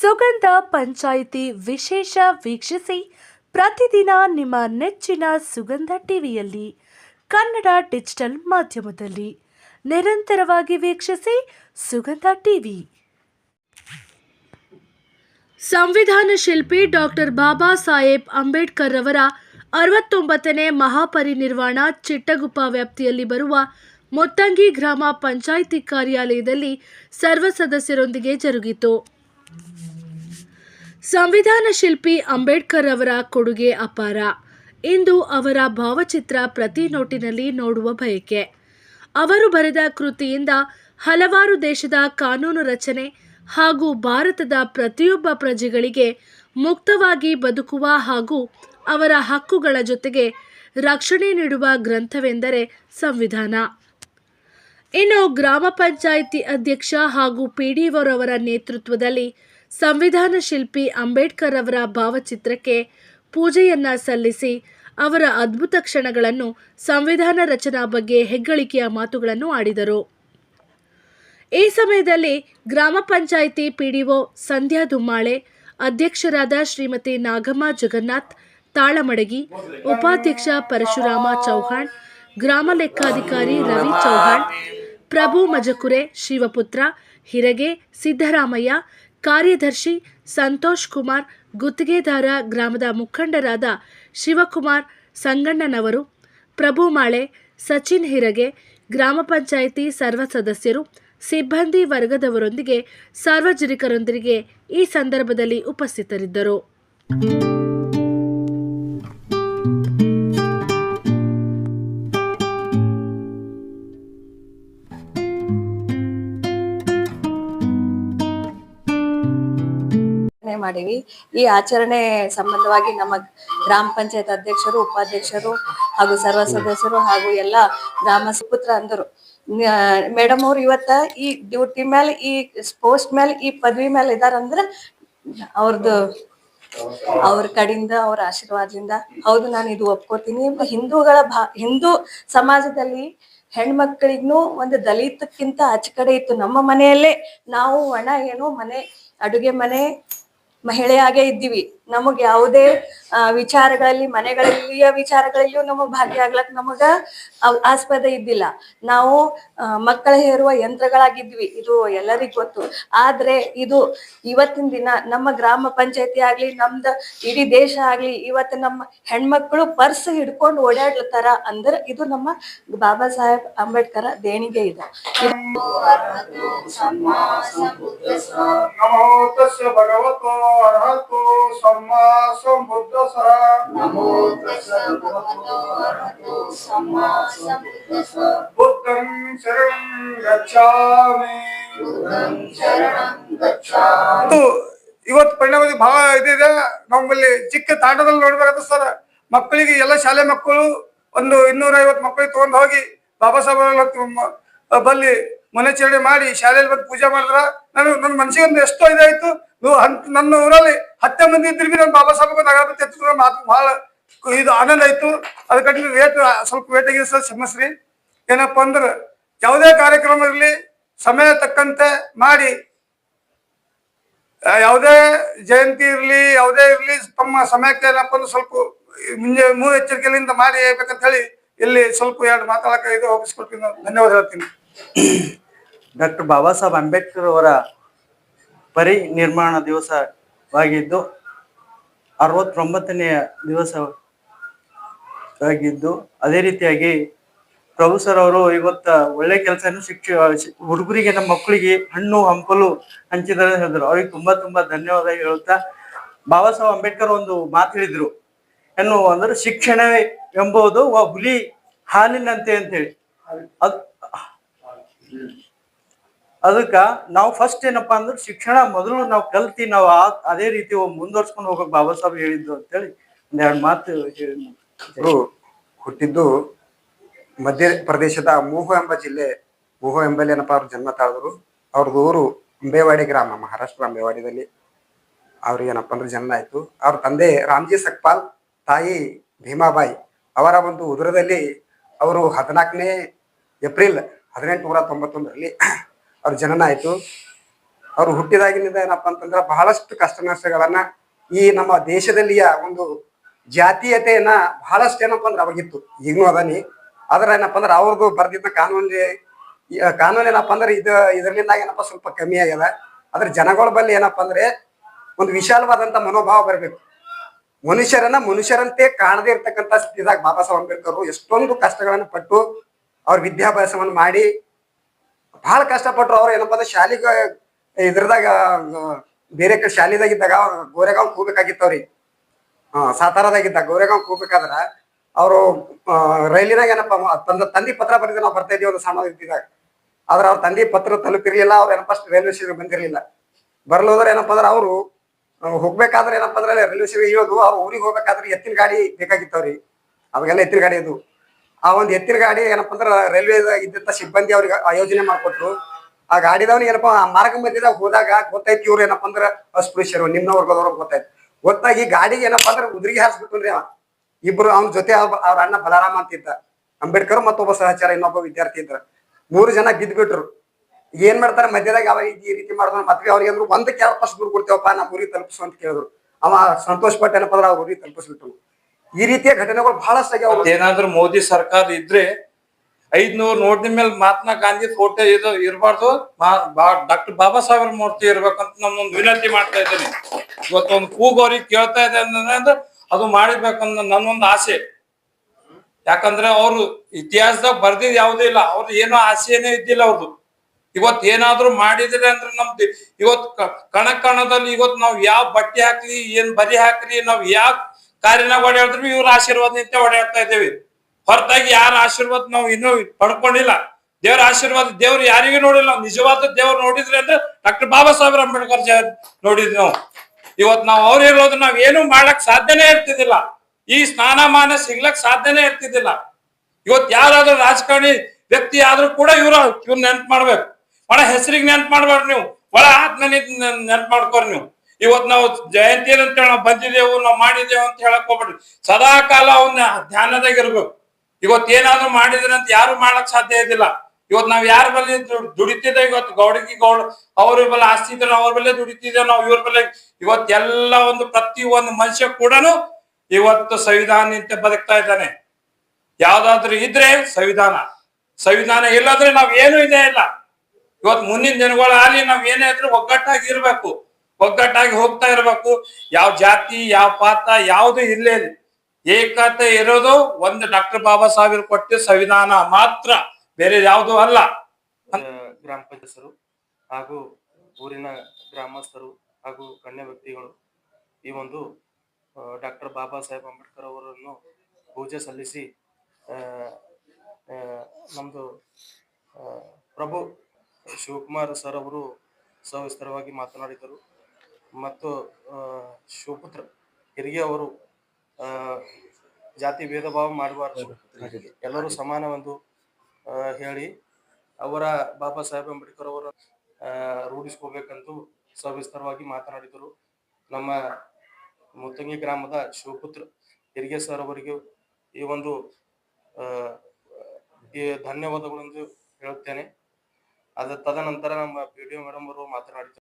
ಸುಗಂಧ ಪಂಚಾಯಿತಿ ವಿಶೇಷ ವೀಕ್ಷಿಸಿ ಪ್ರತಿದಿನ ನಿಮ್ಮ ನೆಚ್ಚಿನ ಸುಗಂಧ ಟಿವಿಯಲ್ಲಿ ಕನ್ನಡ ಡಿಜಿಟಲ್ ಮಾಧ್ಯಮದಲ್ಲಿ ನಿರಂತರವಾಗಿ ವೀಕ್ಷಿಸಿ ಸುಗಂಧ ಟಿವಿ. ಸಂವಿಧಾನ ಶಿಲ್ಪಿ ಡಾಕ್ಟರ್ ಬಾಬಾ ಸಾಹೇಬ್ ಅಂಬೇಡ್ಕರ್ ಅವರ ಅರವತ್ತೊಂಬತ್ತನೇ ಮಹಾಪರಿನಿರ್ವಾಣ ಚಿಟ್ಟಗುಪ್ಪ ವ್ಯಾಪ್ತಿಯಲ್ಲಿ ಬರುವ ಮೊತ್ತಂಗಿ ಗ್ರಾಮ ಪಂಚಾಯಿತಿ ಕಾರ್ಯಾಲಯದಲ್ಲಿ ಸರ್ವ ಸದಸ್ಯರೊಂದಿಗೆ ಜರುಗಿತು. ಸಂವಿಧಾನ ಶಿಲ್ಪಿ ಅಂಬೇಡ್ಕರ್ ಅವರ ಕೊಡುಗೆ ಅಪಾರ. ಇಂದು ಅವರ ಭಾವಚಿತ್ರ ಪ್ರತಿ ನೋಟಿನಲ್ಲಿ ನೋಡುವ ಬಯಕೆ. ಅವರು ಬರೆದ ಕೃತಿಯಿಂದ ಹಲವಾರು ದೇಶದ ಕಾನೂನು ರಚನೆ ಹಾಗೂ ಭಾರತದ ಪ್ರತಿಯೊಬ್ಬ ಪ್ರಜೆಗಳಿಗೆ ಮುಕ್ತವಾಗಿ ಬದುಕುವ ಹಾಗೂ ಅವರ ಹಕ್ಕುಗಳ ಜೊತೆಗೆ ರಕ್ಷಣೆ ನೀಡುವ ಗ್ರಂಥವೆಂದರೆ ಸಂವಿಧಾನ. ಇನ್ನು ಗ್ರಾಮ ಪಂಚಾಯಿತಿ ಅಧ್ಯಕ್ಷ ಹಾಗೂ ಪಿಡಿಒರವರ ನೇತೃತ್ವದಲ್ಲಿ ಸಂವಿಧಾನ ಶಿಲ್ಪಿ ಅಂಬೇಡ್ಕರ್ ಅವರ ಭಾವಚಿತ್ರಕ್ಕೆ ಪೂಜೆಯನ್ನ ಸಲ್ಲಿಸಿ ಅವರ ಅದ್ಭುತ ಕ್ಷಣಗಳನ್ನು ಸಂವಿಧಾನ ರಚನಾ ಬಗ್ಗೆ ಹೆಗ್ಗಳಿಕೆಯ ಮಾತುಗಳನ್ನು ಆಡಿದರು. ಈ ಸಮಯದಲ್ಲಿ ಗ್ರಾಮ ಪಂಚಾಯಿತಿ ಪಿಡಿಒ ಸಂಧ್ಯಾ ದುಮ್ಮಾಳೆ, ಅಧ್ಯಕ್ಷರಾದ ಶ್ರೀಮತಿ ನಾಗಮ್ಮ ಜಗನ್ನಾಥ್, ತಾಳಮಡಗಿ, ಉಪಾಧ್ಯಕ್ಷ ಪರಶುರಾಮ ಚೌಹಾಣ್, ಗ್ರಾಮ ಲೆಕ್ಕಾಧಿಕಾರಿ ರವಿ ಚೌಹಾಣ್, ಪ್ರಭು ಮಜಕುರೆ, ಶಿವಪುತ್ರ, ಹಿರಗೆ, ಸಿದ್ದರಾಮಯ್ಯ ಕಾರ್ಯದರ್ಶಿ ಸಂತೋಷ್ ಕುಮಾರ್ ಗುತ್ತಿಗೆದಾರ ಗ್ರಾಮದ ಮುಖಂಡರಾದ ಶಿವಕುಮಾರ್ ಸಂಗಣ್ಣನವರು, ಪ್ರಭು ಮಾಳೆ, ಸಚಿನ್ ಹಿರಗೆ, ಗ್ರಾಮ ಪಂಚಾಯಿತಿ ಸರ್ವ ಸದಸ್ಯರು, ಸಿಬ್ಬಂದಿ ವರ್ಗದವರೊಂದಿಗೆ ಸಾರ್ವಜನಿಕರೊಂದಿಗೆ ಈ ಸಂದರ್ಭದಲ್ಲಿ ಉಪಸ್ಥಿತರಿದ್ದರು. ಮಾಡೀವಿ. ಈ ಆಚರಣೆ ಸಂಬಂಧವಾಗಿ ನಮ್ಮ ಗ್ರಾಮ ಪಂಚಾಯತ್ ಅಧ್ಯಕ್ಷರು, ಉಪಾಧ್ಯಕ್ಷರು ಹಾಗೂ ಸರ್ವ ಸದಸ್ಯರು ಹಾಗೂ ಎಲ್ಲ ಗ್ರಾಮ ಸುಪುತ್ರ ಅಂದರು. ಮೇಡಮ್ ಅವ್ರು ಇವತ್ತ ಈ ಡ್ಯೂಟಿ ಮೇಲೆ ಈ ಪೋಸ್ಟ್ ಮೇಲೆ ಈ ಪದವಿ ಮೇಲೆ ಇದಾರಂದ್ರ ಅವ್ರದ್ದು ಅವ್ರ ಕಡೆಯಿಂದ ಅವ್ರ ಆಶೀರ್ವಾದದಿಂದ ಹೌದು, ನಾನು ಇದು ಒಪ್ಕೋತೀನಿ. ಹಿಂದೂಗಳ ಭಾ, ಹಿಂದೂ ಸಮಾಜದಲ್ಲಿ ಹೆಣ್ಮಕ್ಳಿಗೂ ಒಂದು ದಲಿತಕ್ಕಿಂತ ಆಚೆ ಕಡೆ ಇತ್ತು. ನಮ್ಮ ಮನೆಯಲ್ಲೇ ನಾವು, ಒಣ, ಏನು, ಮನೆ, ಅಡುಗೆ ಮನೆ ಮಹಿಳೆಯಾಗೇ ಇದ್ದೀವಿ. ನಮಗ್ ಯಾವುದೇ ವಿಚಾರಗಳಲ್ಲಿ, ಮನೆಗಳಲ್ಲಿಯ ವಿಚಾರಗಳಲ್ಲಿಯೂ ನಮಗ್ ಭಾಗ್ಯ ಆಗ್ಲಕ್ ನಮಗ ಆಸ್ಪದ ಇದ್ದಿಲ್ಲ. ನಾವು ಮಕ್ಕಳ ಹೇರುವ ಯಂತ್ರಗಳಾಗಿದ್ವಿ. ಇದು ಎಲ್ಲರಿಗೂ ಗೊತ್ತು. ಆದ್ರೆ ಇದು ಇವತ್ತಿನ ದಿನ ನಮ್ಮ ಗ್ರಾಮ ಪಂಚಾಯತಿ ಆಗ್ಲಿ, ನಮ್ದ ಇಡೀ ದೇಶ ಆಗ್ಲಿ, ಇವತ್ತು ನಮ್ಮ ಹೆಣ್ಮಕ್ಳು ಪರ್ಸ್ ಹಿಡ್ಕೊಂಡು ಓಡಾಡ್ಲತ್ತಾರ ಅಂದ್ರ ಇದು ನಮ್ಮ ಬಾಬಾ ಸಾಹೇಬ್ ಅಂಬೇಡ್ಕರ್ ದೇಣಿಗೆ ಇದೆ. ಗಚ್ಚಾಮಿ ಇದು ಇವತ್ತು ಪರಿಣಾಮ ಬಹಳ ಇದಿದೆ. ನಮ್ಮಲ್ಲಿ ಚಿಕ್ಕ ತಾಂಡದಲ್ಲಿ ನೋಡ್ಬೇಕಾದ್ರೆ ಸರ್ ಮಕ್ಕಳಿಗೆ ಎಲ್ಲ ಶಾಲೆ ಮಕ್ಕಳು ಒಂದು ಇನ್ನೂರ ಐವತ್ತು ಮಕ್ಕಳಿಗೆ ತಗೊಂಡು ಹೋಗಿ ಬಾಬಾ ಸಾಹೇಬ್ ಬಲ್ಲಿ ಮನೆಚರಣೆ ಮಾಡಿ ಶಾಲೆಯಲ್ಲಿ ಬಂದು ಪೂಜೆ ಮಾಡಿದ್ರ ನಾನು ನನ್ನ ಮನಸ್ಸಿಗೆ ಒಂದು ಎಷ್ಟೋ ಇದಾಯ್ತು. ನನ್ನ ಊರಲ್ಲಿ ಹತ್ತೆ ಮಂದಿ ಇದ್ರಿ ನಮ್ಮ ಬಾಬಾ ಸಾಹೇಬ್ ಅಗರಬತ್ತಿ ಎತ್ತಿದ್ರು ಮಾತು ಬಹಳ ಇದು ಆನಂದ ಆಯ್ತು. ಅದಕ್ಕೆ ರೇಟ್ ಸ್ವಲ್ಪ ವೇಟ್ ಆಗಿದೆ ಸರ್, ಕ್ಷಮಿಸ್ರಿ. ಏನಪ್ಪ ಅಂದ್ರೆ ಯಾವುದೇ ಕಾರ್ಯಕ್ರಮ ಇರಲಿ, ಸಮಯ ತಕ್ಕಂತೆ ಮಾಡಿ. ಯಾವುದೇ ಜಯಂತಿ ಇರಲಿ, ಯಾವುದೇ ಇರಲಿ, ತಮ್ಮ ಸಮಯಕ್ಕೆ ಏನಪ್ಪ ಅಂದ್ರೆ ಸ್ವಲ್ಪ ಮುಂಜೆ ಮುನ್ನೆಚ್ಚರಿಕೆಯಿಂದ ಮಾಡಿ ಬೇಕಂತ ಹೇಳಿ ಇಲ್ಲಿ ಸ್ವಲ್ಪ ಎರಡು ಮಾತಾಡಕ ಇದು ಒಪ್ಪಿಸ್ಕೊಡ್ತೀನಿ. ಧನ್ಯವಾದ ಹೇಳ್ತೀನಿ. ಡಾಕ್ಟರ್ ಬಾಬಾ ಸಾಹೇಬ್ ಅಂಬೇಡ್ಕರ್ ಅವರ ಪರಿನಿರ್ಮಾಣ ದಿವಸವಾಗಿದ್ದು ಅರವತ್ತೊಂಬತ್ತನೆಯ ದಿವಸವಾಗಿದ್ದು ಅದೇ ರೀತಿಯಾಗಿ ಪ್ರಭು ಸರ್ ಅವರು ಇವತ್ತ ಒಳ್ಳೆ ಕೆಲಸ ಶಿಕ್ಷ ಹುಡುಗರಿಗೆ ನಮ್ಮ ಮಕ್ಕಳಿಗೆ ಹಣ್ಣು, ಹಂಪಲು ಹಂಚಿದ್ದಾರೆ ಹೇಳಿದ್ರು. ಅವ್ರಿಗೆ ತುಂಬಾ ತುಂಬಾ ಧನ್ಯವಾದ ಹೇಳುತ್ತಾ ಬಾಬಾ ಸಾಹೇಬ್ ಅಂಬೇಡ್ಕರ್ ಒಂದು ಮಾತು ಹೇಳಿದ್ರು. ಏನು ಅಂದ್ರೆ ಶಿಕ್ಷಣವೇ ಎಂಬುದು ಹುಲಿ ಹಾಲಿನಂತೆ ಅಂತ ಹೇಳಿ ಅದ್ ಅದಕ್ಕ ನಾವು ಫಸ್ಟ್ ಏನಪ್ಪಾ ಅಂದ್ರೆ ಶಿಕ್ಷಣ ಮೊದಲು ನಾವು ಕಲ್ತಿ ನಾವು ಅದೇ ರೀತಿ ಮುಂದುವರ್ಸ್ಕೊಂಡು ಹೋಗೋ ಬಾಬಾ ಸಾಹೇಬ್ ಹೇಳಿದ್ದು ಅಂತೇಳಿ ಒಂದೆರಡು ಮಾತು ಹೇಳಿ ಅವರು ಹುಟ್ಟಿದ್ದು ಮಧ್ಯ ಪ್ರದೇಶದ ಮೂಹು ಎಂಬ ಜಿಲ್ಲೆ, ಮೂಹು ಎಂಬಲ್ಲಿ ಏನಪ್ಪಾ ಅವ್ರ ಜನ್ಮ ತಾಳಿದ್ರು. ಅವ್ರದ್ದು ಊರು ಅಂಬೇವಾಡಿ ಗ್ರಾಮ, ಮಹಾರಾಷ್ಟ್ರ ಅಂಬೇವಾಡಿದಲ್ಲಿ. ಅವ್ರಿಗೆ ಏನಪ್ಪಾ ಅಂದ್ರೆ ಜನ್ಮ ಆಯ್ತು. ಅವ್ರ ತಂದೆ ರಾಮ್ಜಿ ಸಕ್ಪಾಲ್, ತಾಯಿ ಭೀಮಾಬಾಯಿ. ಅವರ ಒಂದು ಉದರದಲ್ಲಿ ಅವರು ಹದಿನಾಲ್ಕನೇ ಏಪ್ರಿಲ್ ಹದಿನೆಂಟು ನೂರ ತೊಂಬತ್ತೊಂದರಲ್ಲಿ ಅವ್ರ ಜನನ ಆಯಿತು. ಅವ್ರು ಹುಟ್ಟಿದಾಗಿನಿಂದ ಏನಪ್ಪಾ ಅಂತಂದ್ರೆ ಬಹಳಷ್ಟು ಕಷ್ಟ ನಷ್ಟಗಳನ್ನ ಈ ನಮ್ಮ ದೇಶದಲ್ಲಿಯ ಒಂದು ಜಾತೀಯತೆಯನ್ನ ಬಹಳಷ್ಟು ಏನಪ್ಪಾ ಅಂದ್ರೆ ಅವಾಗಿತ್ತು ಈಗಲೂ ಅದಾನಿ. ಆದ್ರೆ ಏನಪ್ಪಾ ಅಂದ್ರೆ ಅವ್ರದ್ದು ಬರ್ದಿದ್ದ ಕಾನೂನು ಕಾನೂನು ಏನಪ್ಪಾ ಅಂದ್ರೆ ಇದು ಇದರಿಂದ ಏನಪ್ಪ ಸ್ವಲ್ಪ ಕಮ್ಮಿ ಆಗ್ಯದ. ಆದ್ರೆ ಜನಗಳ ಬಲ್ಲಿ ಏನಪ್ಪಾ ಅಂದ್ರೆ ಒಂದು ವಿಶಾಲವಾದಂತ ಮನೋಭಾವ ಬರಬೇಕು. ಮನುಷ್ಯರನ್ನ ಮನುಷ್ಯರಂತೆ ಕಾಣದೇ ಇರ್ತಕ್ಕಂಥ ಸ್ಥಿತಿದಾಗ ಬಾಬಾ ಸಾಹೇಬ್ ಎಷ್ಟೊಂದು ಕಷ್ಟಗಳನ್ನು ಪಟ್ಟು ಅವ್ರ ವಿದ್ಯಾಭ್ಯಾಸವನ್ನು ಮಾಡಿ ಬಹಳ ಕಷ್ಟಪಟ್ಟರು ಅವ್ರು ಏನಪ್ಪ ಅಂದ್ರೆ ಶಾಲಿಗ ಇದ್ರದಾಗ ಬೇರೆ ಕಡೆ ಶಾಲೆದಾಗಿದ್ದಾಗ ಗೋರೆಗಾಂವ್ ಹೋಗ್ಬೇಕಾಗಿತ್ತು ಹಾ, ಸಾತಾರದಾಗಿದ್ದಾಗ ಗೋರೆಗಾಂವ್ ಕೂಬೇಕಾದ್ರ ಅವರು ರೈಲಿನಾಗ ಏನಪ್ಪ ತಂದ, ತಂದಿ ಪತ್ರ ಬರೆದು ನಾವು ಬರ್ತಾ ಇದೀವಿ ಒಂದು ಸಣ್ಣ ಇದ್ದಿದಾಗ ಆದ್ರೆ ಅವ್ರ ತಂದಿ ಪತ್ರ ತಲುಪಿರ್ಲಿಲ್ಲ, ಅವ್ರು ಅಷ್ಟು ರೈಲ್ವೆ ಸ್ಟೇಷನ್ ಬಂದಿರಲಿಲ್ಲ. ಬರ್ಲೋದ್ರೆ ಏನಪ್ಪ ಅಂದ್ರೆ ಅವರು ಹೋಗ್ಬೇಕಾದ್ರೆ ಏನಪ್ಪ ಅಂದ್ರೆ ರೈಲ್ವೆ ಸ್ಟೇಷನ್ ಇಳಿಯೋದು ಅವ್ರ ಊರಿಗೆ ಹೋಗ್ಬೇಕಾದ್ರೆ ಎತ್ತಿನ ಗಾಡಿ ಬೇಕಾಗಿತ್ತು ಅವ್ರಿಗೆ ಅವಾಗೆಲ್ಲ ಎತ್ತಿನ ಗಾಡಿ ಅದು. ಆ ಒಂದು ಎತ್ತಿನ ಗಾಡಿ ಏನಪ್ಪಾ ಅಂದ್ರೆ ರೈಲ್ವೆ ಇದ್ದಂತ ಸಿಬ್ಬಂದಿ ಅವ್ರಿಗೆ ಆಯೋಜನೆ ಮಾಡ್ಕೊಟ್ರು. ಆ ಗಾಡಿದವನು ಏನಪ್ಪಾ, ಆ ಮಾರ್ಗ ಮಧ್ಯದಾಗ ಹೋದಾಗ ಗೊತ್ತಾಯ್ತು ಇವ್ರು ಏನಪ್ಪಾ ಅಂದ್ರೆ ಅಸ್ಪೃಶ್ಯರು ನಿಮ್ನ ವರ್ಗದವ್ರು ಗೊತ್ತಾಯ್ತು ಗೊತ್ತಾಗಿ ಗಾಡಿಗೆ ಏನಪ್ಪ ಅಂದ್ರೆ ಉದ್ರಿಗೆ ಹಾರಿಸ್ಬಿಟ್ರಿ ಅವ. ಇಬ್ರು ಅವ್ನ ಜೊತೆ ಅವ್ರ ಅಣ್ಣ ಅಂತ ಅಂತಿದ್ದ. ಅಂಬೇಡ್ಕರ್ ಮತ್ತೊಬ್ಬ ಸಹಚಾರ ಇನ್ನೊಬ್ಬ ವಿದ್ಯಾರ್ಥಿ ಇದ್ರ. ಮೂರು ಜನ ಬಿದ್ದ್ಬಿಟ್ರು ಏನ್ ಮಾಡ್ತಾರೆ ಮಧ್ಯದಾಗ ಅವ ಈ ರೀತಿ ಮಾಡಿದ್ರು ಮತ್ತೆ ಅವ್ರಿಗೆ ಅಂದ್ರು ಒಂದ್ ಕ್ಯಾಬ್ ಗುರು ಕೊಡ್ತೇವಪ್ಪ ನಮ್ಮ ಊರಿಗೆ ತಲುಪಿಸು ಅಂತ ಕೇಳಿದ್ರು. ಅವ ಸಂತೋಷ ಪಟ್ಟ ಏನಪ್ಪ ಅಂದ್ರೆ ಅವ್ರ ಊರಿಗೆ ತಲುಪಿಸ್ಬಿಟ್ರು. ಈ ರೀತಿಯ ಘಟನೆಗಳು ಬಹಳಷ್ಟು ಆಗ್ಯಾವ. ಏನಾದ್ರೂ ಮೋದಿ ಸರ್ಕಾರ ಇದ್ರೆ ಐದ್ನೂರ್ ನೋಟಿನ ಮೇಲೆ ಮಹಾತ್ಮ ಗಾಂಧಿ ಫೋಟೋ ಇದು ಇರಬಾರ್ದು. ಡಾಕ್ಟರ್ ಬಾಬಾ ಸಾಹೇಬ್ರ ಮೂರ್ತಿ ಇರ್ಬೇಕಂತ ನಮ್ಮೊಂದು ವಿನಂತಿ ಮಾಡ್ತಾ ಇದ್ದೀನಿ. ಇವತ್ತೊಂದು ಕೂಗೋರಿಗೆ ಕೇಳ್ತಾ ಇದೆ ಅಂದ್ರೆ ಅದು ಮಾಡಿರ್ಬೇಕಂತ ನನ್ನೊಂದು ಆಸೆ. ಯಾಕಂದ್ರೆ ಅವರು ಇತಿಹಾಸದಾಗ ಬರ್ದಿದ್ ಯಾವುದೂ ಇಲ್ಲ. ಅವ್ರದ್ದು ಏನೋ ಆಸೆನೇ ಇದ್ದಿಲ್ಲ ಅವ್ರದ್ದು ಇವತ್ತು ಏನಾದ್ರೂ ಮಾಡಿದ್ರೆ ಅಂದ್ರೆ ನಮ್ದು ಇವತ್ತು ಕಣ ಕಣದಲ್ಲಿ ಇವತ್ತು ನಾವು ಯಾವ ಬಟ್ಟೆ ಹಾಕ್ರಿ ಏನ್ ಬರಿ ಹಾಕ್ರಿ ನಾವ್ ಯಾವ ಕಾರ್ಯನಾಗ ಓಡಾಡಿದ್ರು ಇವ್ರ ಆಶೀರ್ವಾದ ನಿಂತೆ ಓಡಾಡ್ತಾ ಇದ್ದೇವೆ. ಹೊರತಾಗಿ ಯಾರ ಆಶೀರ್ವಾದ ನಾವು ಇನ್ನೂ ಪಡ್ಕೊಂಡಿಲ್ಲ. ದೇವರ ಆಶೀರ್ವಾದ ದೇವ್ರು ಯಾರಿಗೂ ನೋಡಿಲ್ಲ. ನಿಜವಾದ ದೇವ್ರು ನೋಡಿದ್ರೆ ಅಂದ್ರೆ ಡಾಕ್ಟರ್ ಬಾಬಾ ಸಾಹೇಬ್ ಅಂಬೇಡ್ಕರ್ ನೋಡಿದ್ವಿ ನಾವು. ಇವತ್ ನಾವು ಅವ್ರು ಇರೋದು ನಾವ್ ಏನು ಮಾಡಕ್ ಸಾಧ್ಯನೇ ಇರ್ತಿದ್ದಿಲ್ಲ. ಈ ಸ್ನಾನಮಾನ ಸಿಗ್ಲಕ್ ಸಾಧ್ಯನೇ ಇರ್ತಿದ್ದಿಲ್ಲ. ಇವತ್ ಯಾರಾದ್ರೂ ರಾಜಕಾರಣಿ ವ್ಯಕ್ತಿ ಆದ್ರೂ ಕೂಡ ಇವ್ರ ಇವ್ರ ನೆನ್ಪ್ ಮಾಡ್ಬೇಕು. ಒಳ ಹೆಸರಿಗೆ ನೆನ್ಪ್ ಮಾಡ್ಬಾರ್ದು ನೀವು. ಒಳ ಆತ್ಮ ನೆನ್ಪ್ ಮಾಡ್ಕೋರಿ ನೀವು. ಇವತ್ ನಾವು ಜಯಂತಿ ಅಂತ ಹೇಳಿ ನಾವು ಬಂದಿದ್ದೇವು, ನಾವು ಮಾಡಿದ್ದೇವು ಅಂತ ಹೇಳಕ್ ಹೋಗ್ಬೇಡ್ರಿ. ಸದಾ ಕಾಲ ಅವನ್ನ ಧ್ಯಾನದಾಗ ಇರ್ಬೇಕು. ಇವತ್ ಏನಾದ್ರೂ ಮಾಡಿದ್ರೆ ಅಂತ ಯಾರು ಮಾಡಕ್ ಸಾಧ್ಯ ಇದಿಲ್ಲ ಇವತ್ ನಾವ್ ಯಾರ ಬಲ್ಲಿ ದುಡಿತಿದ್ದೆ ಇವತ್ತು? ಗೌಡಗಿ ಗೌಡ, ಅವ್ರ ಬಲ್ಲ ಆಸ್ತಿ ಇದ್ರೆ ಅವ್ರ ಬಲ್ಲೇ ದುಡಿತಿದ್ದೇವೆ ನಾವು, ಇವ್ರ ಬಲ್ಲೇ ಇವತ್ ಎಲ್ಲ ಒಂದು ಪ್ರತಿ ಒಂದು ಮನುಷ್ಯ ಕೂಡ ಇವತ್ತು ಸಂವಿಧಾನ ನಿಂತ ಬದುಕ್ತಾ ಇದ್ದಾನೆ. ಯಾವ್ದಾದ್ರು ಇದ್ರೆ ಸಂವಿಧಾನ. ಸಂವಿಧಾನ ಇಲ್ಲಂದ್ರೆ ನಾವ್ ಏನು ಇದೇ ಇಲ್ಲ. ಇವತ್ ಮುಂದಿನ ದಿನಗಳ ಆಗ್ಲಿ ನಾವ್ ಏನೇ ಇದ್ರೆ ಒಗ್ಗಟ್ಟಾಗಿ ಇರ್ಬೇಕು. ಒಗ್ಗಟ್ಟಾಗಿ ಹೋಗ್ತಾ ಇರಬೇಕು. ಯಾವ ಜಾತಿ, ಯಾವ ಪಾತ, ಯಾವುದು ಇಲ್ಲೇ. ಏಕತೆ ಇರೋದು ಒಂದು ಡಾಕ್ಟರ್ ಬಾಬಾ ಸಾಹೇಬ್ ಕೊಟ್ಟ ಸಂವಿಧಾನ ಮಾತ್ರ. ಬೇರೆ ಯಾವುದು ಅಲ್ಲ. ಗ್ರಾಮ ಪಂಚಾಯತರು ಹಾಗೂ ಊರಿನ ಗ್ರಾಮಸ್ಥರು ಹಾಗೂ ಗಣ್ಯ ವ್ಯಕ್ತಿಗಳು ಈ ಒಂದು ಡಾಕ್ಟರ್ ಬಾಬಾ ಸಾಹೇಬ್ ಅಂಬೇಡ್ಕರ್ ಅವರನ್ನು ಪೂಜೆ ಸಲ್ಲಿಸಿ ನಮ್ಮದು ಪ್ರಭು ಶಿವಕುಮಾರ್ ಸರ್ ಅವರು ಸವಿಸ್ತರವಾಗಿ ಮಾತನಾಡಿದರು. ಮತ್ತು ಶಿವಪುತ್ರ ಹೆರಿಗೆ ಅವರು ಜಾತಿ ಭೇದ ಭಾವ ಮಾಡಬಾರ್ದು. ಎಲ್ಲರೂ ಸಮಾನವೆಂದು ಹೇಳಿ, ಅವರ ಬಾಬಾ ಸಾಹೇಬ್ ಅಂಬೇಡ್ಕರ್ ಅವರ ರೂಢಿಸ್ಕೋಬೇಕಂತೂ ಸವಿಸ್ತರವಾಗಿ ಮಾತನಾಡಿದರು. ನಮ್ಮ ಮುತ್ತಂಗಿ ಗ್ರಾಮದ ಶಿವಪುತ್ರ ಹೆರಿಗೆ ಸರ್ ಅವರಿಗೆ ಈ ಒಂದು ಧನ್ಯವಾದಗಳು ಎಂದು ಹೇಳುತ್ತೇನೆ. ಅದ ತದನಂತರ ನಮ್ಮ ಪಿ ಡಿ ಮೇಡಮ್ ಅವರು ಮಾತನಾಡಿದರು.